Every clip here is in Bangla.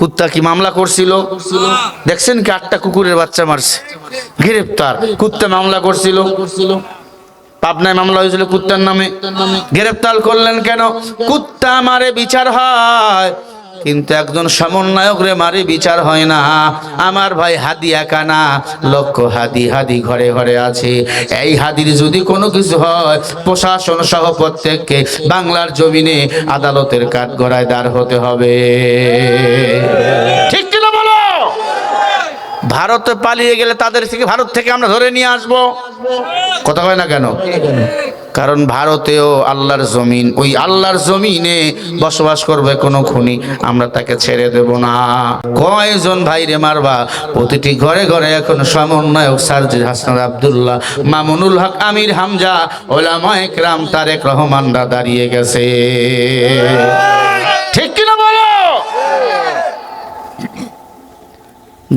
কুত্তা কি মামলা করছিল? দেখছেন কি আটটা কুকুরের বাচ্চা মারছে। গ্রেফতার কুত্তা মামলা করছিল। পাবনায় মামলা হয়েছিল কুত্তার নামে। গ্রেফতার করলেন কেন? কুত্তা মারে বিচার হয়। কিন্তু একজন সমন্বয়ক রে মারে বিচার হয় না। আমার ভাই হাদি একা না, লক্ষ হাদি হাদি ঘরে ঘরে আছে। এই হাদির যদি কোনো কিছু হয়, প্রশাসন সহ প্রত্যেককে বাংলার জমিনে আদালতের কাঠ গড়ায় দাঁড় হতে হবে। ঠিক কিনা বলো? ভারতে পালিয়ে গেলে তাদের থেকে ভারত থেকে আমরা ধরে নিয়ে আসব। কথা হয় না কেন? কারণ ভারতেও আল্লাহর জমিন, ওই আল্লাহর জমিনে বসবাস করবে কোনো খুনি, আমরা তাকে ছেড়ে দেব না। কয়জন ভাইরে মারবা? প্রতিটি ঘরে ঘরে এখন সমন্বয়ক সার্জির হাসান আবদুল্লাহ, মামুনুল হক, আমির হামজা ওলামায়ে রাম তারেক রহমানরা দাঁড়িয়ে গেছে ঠিক কিনা বলো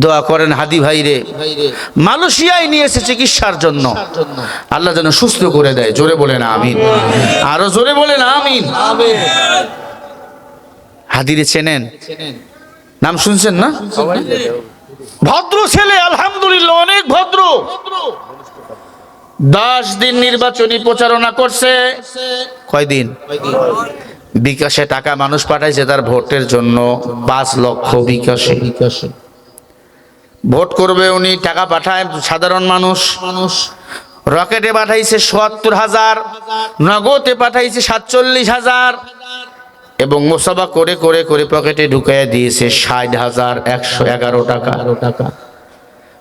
দোয়া করেন হাদি ভাইরে। মালয়েশিয়ায় নিয়েছে চিকিৎসার জন্য। আল্লাহ যেন সুস্থ করে দেয় জোরে বলে না আমিন। আরও জোরে বলে না আমিন। হাদিরে চেনেন? নাম শুনছেন না? ভদ্র ছেলে আলহামদুলিল্লাহ অনেক ভদ্র। দশ দিন নির্বাচনী প্রচারণা করছে। কয়দিন? বিকাশে টাকা মানুষ পাঠাইছে তার ভোটের জন্য পাঁচ লক্ষ বিকাশে। বিকাশে। ভোট করবে উনি, টাকা পাঠায় সাধারণ মানুষ। মানুষ রকেটে পাঠাইছে সত্তর হাজার, নগদে পাঠাইছে সাতচল্লিশ হাজার, এবং মোসাবা করে করে করে পকেটে ঢুকাইয়া দিয়েছে ষাট হাজার একশো এগারো টাকা টাকা।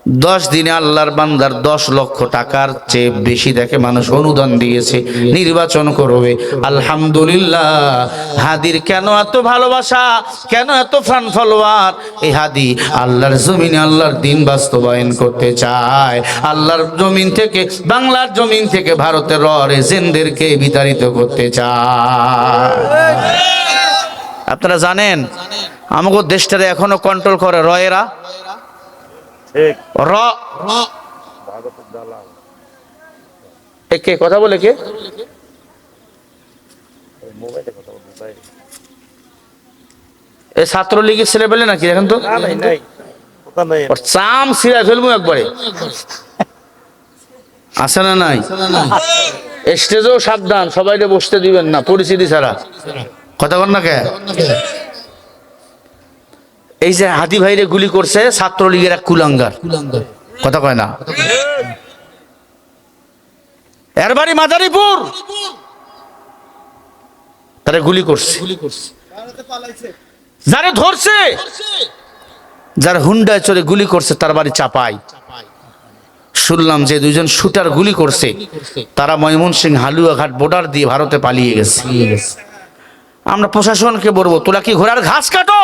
দশ দিনে আল্লাহর বান্দার দশ লক্ষ টাকার চেয়ে বেশি দেখে মানুষ অনুদান দিয়েছে, নির্বাচন করবে। আলহামদুলিল্লাহ। হাদির কেন এত ভালোবাসা? কেন এত প্রাণ ফলোয়ার? এই হাদি আল্লাহর জমিনে আল্লাহর দিন বাস্তবায়ন করতে চায়। আল্লাহর জমিন থেকে, বাংলার জমিন থেকে ভারতের র রেজেন্টদেরকে বিতাড়িত করতে চায়। আপনারা জানেন, আমাকে দেশটারে এখনও কন্ট্রোল করে রয়েরা। র। এ কে? কথা বলে কে? এ ছাত্রলীগের ছেলে বলে নাকি? দেখেন তো। চাম ছিঁড়া ফেলব একবারে। আছে না নাই? স্টেজেও সাবধান সবাইকে বসতে দিবেন না পরিচিতি ছাড়া। কথা বল না কে? এই যে হাদি ভাইরে গুলি করছে ছাত্রলীগের এক কুলাঙ্গার। কথা কয় না? এর বাড়ি মাদারীপুর। তারা গুলি করছে। যারে ধরছে যার হুন্ডায় চড়ে গুলি করছে তার বাড়ি চাপাই। শুনলাম যে দুজন শুটার গুলি করছে। তারা ময়মনসিং হালুয়াঘাট বর্ডার দিয়ে ভারতে পালিয়ে গেছে। আমরা প্রশাসনকে বলব তোরা কি ঘোড়ার ঘাস কাটো?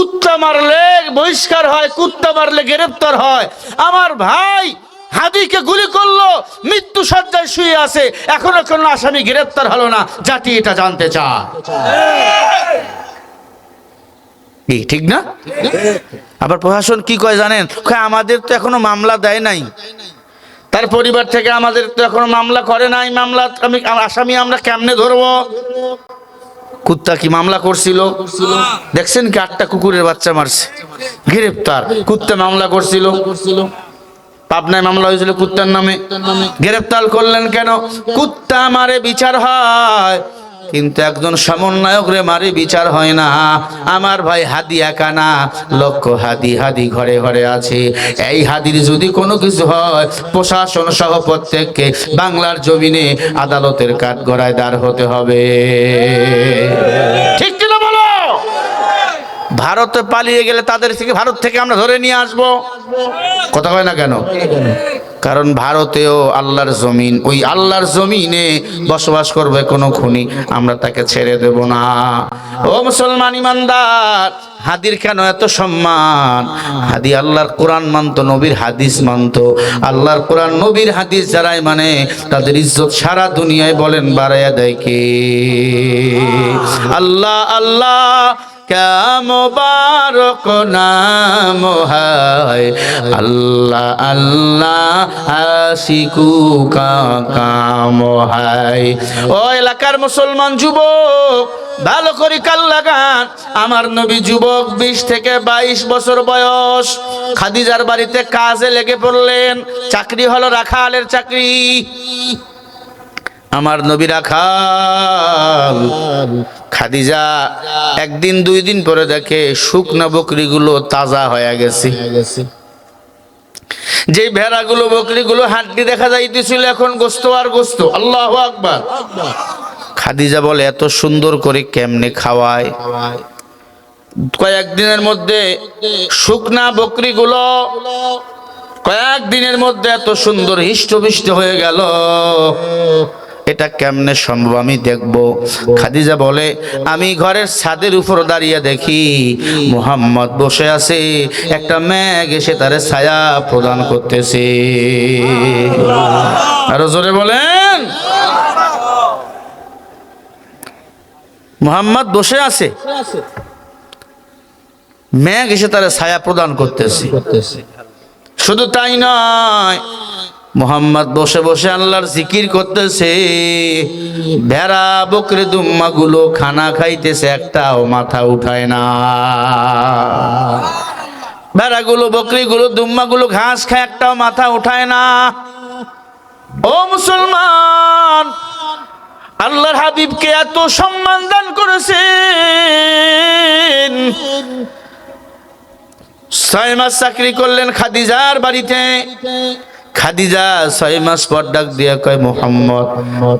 কুত্তা মারলে বহিষ্কার হয়, কুত্তা মারলে গ্রেপ্তার হয়। আমার ভাই হাদিকে গুলি করল, মৃত্যু সজ্জায় শুয়ে আছে। এখনও কোনো আসামি গ্রেপ্তার হলো না। জাতি এটা জানতে চায়। ঠিক না? আবার প্রশাসন কি কয় জানেন? আমাদের তো এখনও মামলা দেয় নাই। তার পরিবার থেকে আমাদের তো এখনও মামলা করে নাই। মামলা আমি আসামি আমরা কেমনে ধরবো? কুত্তা কি মামলা করছিল? দেখছেন কি আটটা কুকুরের বাচ্চা মারছে। গ্রেফতার কুত্তা মামলা করছিল। পাবনায় মামলা হয়েছিল কুত্তার নামে। গ্রেফতার করলেন কেন? কুত্তা মারে বিচার হয়। কিন্তু একজন সমন্বয়ক রে মারে বিচার হয় না। আমার ভাই হাদি একা না, লক্ষ হাদি হাদি ঘরে ঘরে আছে। এই হাদির যদি কোনো কিছু হয়, প্রশাসন সহ প্রত্যেককে বাংলার জমিনে আদালতের কাঠ গড়ায় দাঁড় হতে হবে। ঠিক কিনা বলো? ভারতে পালিয়ে গেলে তাদের থেকে ভারত থেকে আমরা ধরে নিয়ে আসব। কথা হয় না কেন? কারণ ভারতেও আল্লাহর জমিন, ওই আল্লাহর জমিনে বসবাস করবে কোনো খুনি, আমরা তাকে ছেড়ে দেব না। ও মুসলমান ইমানদার, হাদির কেন এত সম্মান? হাদি আল্লাহর কোরআন মানত, নবীর হাদিস মানত। আল্লাহর কোরআন, নবীর হাদিস যারাই মানে তাদের ইজ্জত সারা দুনিয়ায় বলেন, বাড়াইয়া দেয় কে? আল্লাহ আল্লাহ মোবারক নাম হায়। আল্লাহ আল্লাহ, হাসিকু কাম হায়। ও এলাকার মুসলমান যুবক, ভালো করে কাল লাগান। আমার নবী যুবক বিশ থেকে বাইশ বছর বয়স। খাদিজার বাড়িতে কাজে লেগে পড়লেন। চাকরি হলো রাখালের চাকরি। আমার নবী রাখাল খাদিজা, একদিন, দুই দিন পরে দেখে শুকনা বকরিগুলো তাজা হয়ে গেছে। যে ভেড়াগুলো, বকরিগুলো হাড্ডি দেখা যাইতেছিল, এখন গোস্ত আর গোস্ত। আল্লাহ আকবার। খাদিজা বলে, এত সুন্দর করে কেমনে খাওয়ায়? কয়েকদিনের মধ্যে শুকনা বকরিগুলো, কয়েকদিনের মধ্যে এত সুন্দর হিষ্টপিষ্ট হয়ে গেল। এটা কেমনে সম্ভব আমি দেখব। খাদিজা বলে, আমি ঘরের ছাদের উপর দাঁড়িয়ে দেখি, মুহাম্মদ বসে আছে, একটা মেঘ এসে তারে ছায়া প্রদান করতেছে। আরও জোরে বলেন। মুহাম্মদ বসে আছে, মেঘ এসে তারা ছায়া প্রদান করতেছে। শুধু তাই নয় মোহাম্মদ বসে বসে আল্লাহর জিকির করতেছে। ভেড়া, বকরে দুম্মা গুলো খানা খাইতেছে, একটাও মাথা উঠায় না। ভেড়াগুলো, বকরিগুলো, দুম্মাগুলো ঘাস খায়, একটাও মাথা উঠায় না। ও মুসলমান, আল্লাহর হাবিবকে এত সম্মান দান করেছেন। ছয় মাস চাকরি করলেন খাদিজার বাড়িতে। খাদিজা ছয় মাস পর ডাক দিয়ে কয়, মোহাম্মদ,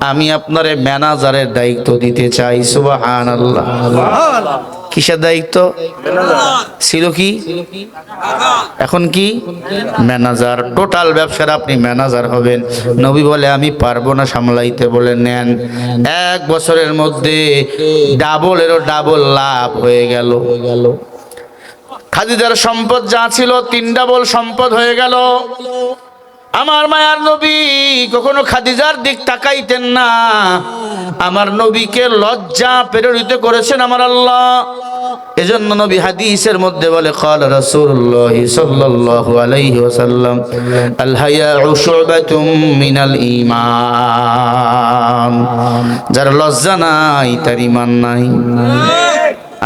আমি আপনার ম্যানেজারের দায়িত্ব দিতে চাই। সুবাহান আল্লাহ কিসের দায়িত্ব? ছিল কি? এখন কি? ম্যানেজার। টোটাল ব্যবসার আপনি ম্যানেজার হবেন। নবী বলে, আমি পারব না সামলাইতে। বলে, নেন। এক বছরের মধ্যে ডাবলেরও ডাবল লাভ হয়ে গেল। খাদিজার সম্পদ যা ছিল, তিন ডাবল সম্পদ হয়ে গেল। আমার মায়ার নবী কখনো খাদিজার দিক তাকাইতেন না আমার নবীকে লজ্জা প্রেরিত করেছেন আমার আল্লাহ এজন্য নবী হাদিসের মধ্যে বলে قال رسول الله صلى الله عليه وسلم الحياء شعبة من الإيمان যার লজ্জা নাই তার ঈমান নাই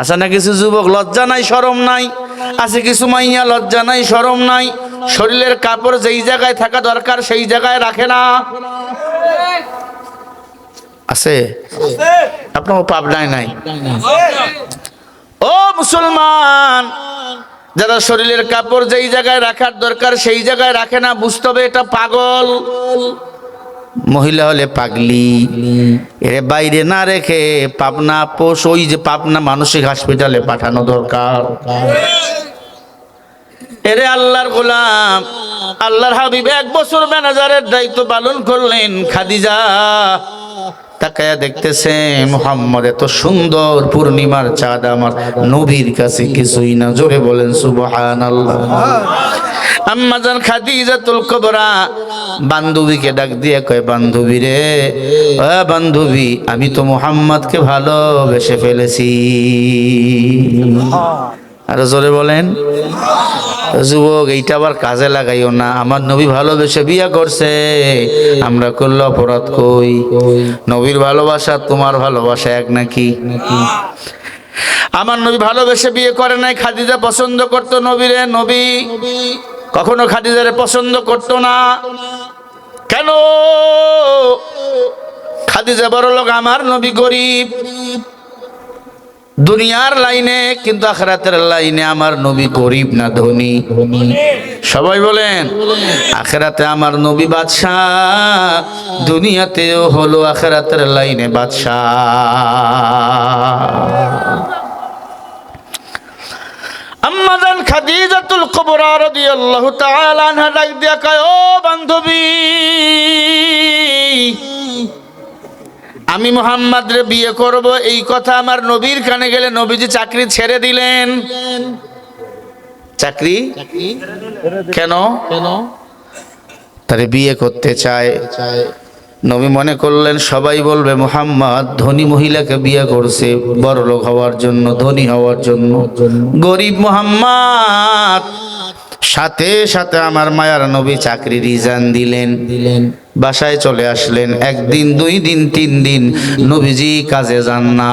আছে না কিছু যুবক লজ্জা নাই শরম নাই আছে কিছু মাইয়া লজ্জা নাই শরম নাই। শরীরের কাপড় যেই জায়গায় থাকা দরকার সেই জায়গায় রাখে না। আছে? আপনার পাবনায় নাই। ও মুসলমান যারা শরীরের কাপড় যেই জায়গায় রাখার দরকার সেই জায়গায় রাখে না বুঝতে হবে এটা পাগল। মহিলা হলে পাগলি। এর বাইরে না রেখে পাবনা পোষ, ওই যে পাবনা মানসিক হসপিটালে পাঠানো দরকার। এরে আল্লাহর গোলাম, আল্লাহর হাবিব এক বছর ম্যানেজারের দায়িত্ব পালন করলেন খাদিজা। তাকায়া দেখতেছে, মোহাম্মদ, এত সুন্দর পূর্ণিমার চাঁদ আমার নবীর কাছে কিছুই না। জোরে বলেন সুবহান আল্লাহ বান্ধবীকে ডাক দিয়ে কয়, বান্ধবী রে ও বান্ধবী, আমি তো মোহাম্মদকে ভালোবেসে ফেলেছি। আর জোরে বলেন যুবক, এইটা আবার কাজে লাগাইও না। আমার নবী ভালোবেসে বিয়া করছে। আমরা করলে অপরাধ কই? নবীর ভালোবাসা, তোমার ভালোবাসা এক নাকি? আমার নবী ভালোবেসে বিয়ে করে নাই, খাদিজা পছন্দ করতো নবীরে। নবী কখনো খাদিজারে পছন্দ করতো না। কেন? খাদিজা বড় লোক আমার নবী গরিব। দুনিয়ার লাইনে, কিন্তু আখরাতের লাইনে আমার নবী গরিব না ধনী। সবাই বলেন, আখেরাতে আমার নবী বাদশাহ, দুনিয়াতেও হলো আখেরাতের লাইনে বাদশাহ। আম্মাজান খাদিজাতুল কুবরা রাদিয়াল্লাহু তাআলা আনহা ডাক দিয়া কয়, ও বান্ধবী আমি মোহাম্মদ রে বিয়ে করব এই কথা আমার নবীর কানে গেলে নবীজি চাকরি ছেড়ে দিলেন। চাকরি? কেন? কেন? তারে বিয়ে করতে চায়। নবী মনে করলেন সবাই বলবে মোহাম্মদ ধনী মহিলাকে বিয়ে করছে বড়লোক হওয়ার জন্য ধনী হওয়ার জন্য। গরিব মোহাম্মদ সাথে সাথে আমার মায়ার নবী চাকরি রিজান দিলেন। দিলেন। বাসায় চলে আসলেন। একদিন দুই দিন তিন দিন নবীজি কাজে যান না।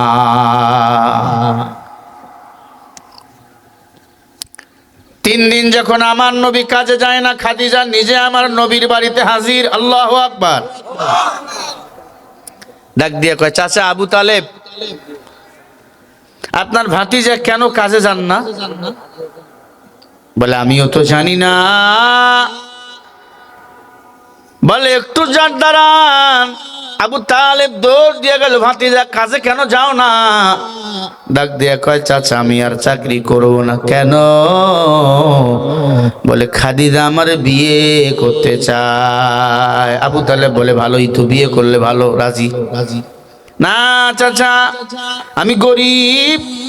তিন দিন যখন আমার নবী কাজে যায় না খাদিজা নিজে আমার নবীর বাড়িতে হাজির। আল্লাহ আকবার। ডাক দিয়ে কয় চাচা আবু তালেব আপনার ভাতিজা কেন কাজে যান না? বলে আমিও তো জানি না। বলে একটু যার দাঁড়ান। আবু তালেব দৌড় দিয়ে গেল ভাতিজা কাজে কেন যাও না? ডাক দিয়ে কয় চাচা আমি আর চাকরি করব না কেন? বলে খাদিজা আমার বিয়ে করতে চায়। আবু তালেব বলে ভালোই তো বিয়ে করলে ভালো রাজি। রাজি। না চাচা আমি গরিব।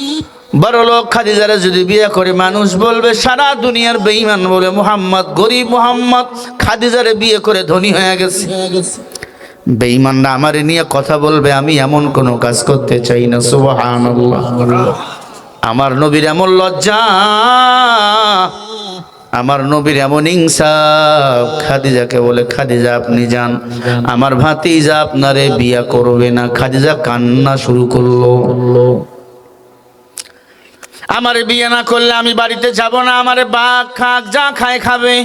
বড় লোক খাদিজারে যদি বিয়ে করে, মানুষ বলবে, সারা দুনিয়ার বেঈমান বলে, মোহাম্মদ, গরিব মোহাম্মদ, খাদিজারে বিয়ে করে ধনী হয়ে গেছে। বেঈমানরা আমারে নিয়ে কথা বলবে, আমি এমন কোনো কাজ করতে চাই না, সুবহানাল্লাহ। আমার নবীর এমন লজ্জা, আমার নবীর এমন ইনসাফ খাদিজাকে বলে, খাদিজা, আপনি যান। আমার ভাতিজা আপনারে বিয়া করবে না। খাদিজা কান্না শুরু করল। আমারে বিয়ে না করলে আমি বাড়িতে যাব না, আমারে বাঘ, খাক, যা খায় খাবে।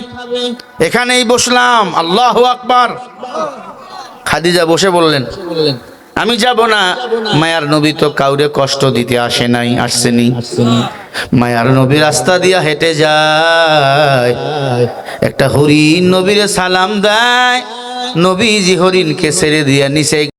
এখানেই বসলাম, আল্লাহ আকবার। খাদিজা বসে বললেন, আমি যাব না। মায়ার নবী তো কাউরে কষ্ট দিতে আসে নাই আসছেনি মায়ার নবী রাস্তা দিয়া হেঁটে যায়, একটা হরিণ নবীরে সালাম দেয়, নবীজি হরিণকে ছেড়ে দিয়া নিচে